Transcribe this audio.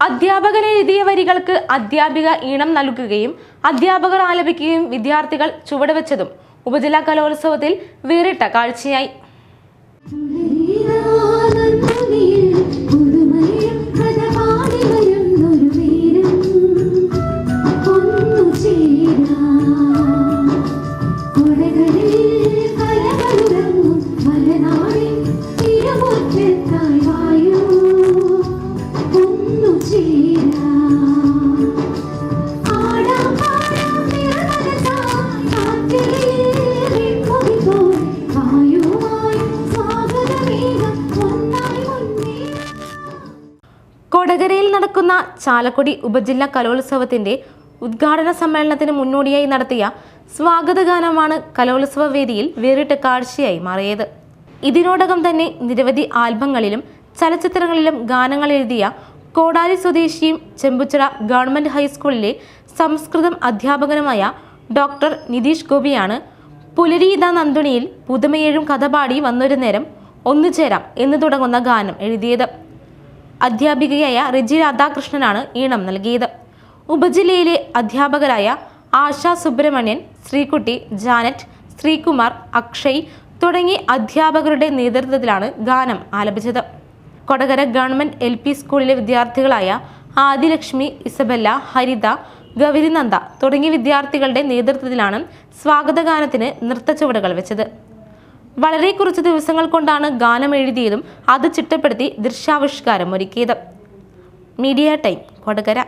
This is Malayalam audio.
അധ്യാപകൻ എഴുതിയ വരികൾക്ക് അധ്യാപിക ഈണം നൽകുകയും അധ്യാപകർ ആലപിക്കുകയും വിദ്യാർത്ഥികൾ ചുവടുവെച്ചതും ഉപജില്ലാ കലോത്സവത്തിൽ വേറിട്ട കാഴ്ചയായി. കൊടകരയിൽ നടക്കുന്ന ചാലക്കുടി ഉപജില്ലാ കലോത്സവത്തിന്റെ ഉദ്ഘാടന സമ്മേളനത്തിന് മുന്നോടിയായി നടത്തിയ സ്വാഗതഗാനമാണ് കലോത്സവ വേദിയിൽ വേറിട്ട കാഴ്ചയായി മാറിയത്. ഇതിനോടകം തന്നെ നിരവധി ആൽബങ്ങളിലും ചലച്ചിത്രങ്ങളിലും ഗാനങ്ങൾ എഴുതിയ കോടാലി സ്വദേശിയും ചെമ്പുച്ചിറ ഗവൺമെന്റ് ഹൈസ്കൂളിലെ സംസ്കൃതം അധ്യാപകനുമായ ഡോക്ടർ നിതീഷ് ഗോപിയാണ്. പുലരീത നന്ദുണിയിൽ പുതുമയേഴും കഥ പാടി വന്നൊരു നേരം ഒന്നു ഒന്നുചേരാം എന്ന് തുടങ്ങുന്ന ഗാനം എഴുതിയത്. അധ്യാപികയായ റിജി രാധാകൃഷ്ണനാണ് ഈണം നൽകിയത്. ഉപജില്ലയിലെ അധ്യാപകരായ ആശ സുബ്രഹ്മണ്യൻ ശ്രീകുട്ടി ജാനറ്റ് ശ്രീകുമാർ അക്ഷയ് തുടങ്ങി അധ്യാപകരുടെ നേതൃത്വത്തിലാണ് ഗാനം ആലപിച്ചത്. കൊടകര ഗവൺമെന്റ് എൽ പി സ്കൂളിലെ വിദ്യാർത്ഥികളായ ആദിലക്ഷ്മി ഇസബെല്ല ഹരിത ഗൗരിനന്ദ തുടങ്ങിയ വിദ്യാർത്ഥികളുടെ നേതൃത്വത്തിലാണ് സ്വാഗതഗാനത്തിന് നൃത്തച്ചുവടുകൾ വെച്ചത്. വളരെ കുറച്ച് ദിവസങ്ങൾ കൊണ്ടാണ് ഗാനം എഴുതിയതും അത് ചിട്ടപ്പെടുത്തി ദൃശ്യാവിഷ്കാരം ഒരുക്കിയത്. Media time Kodakara.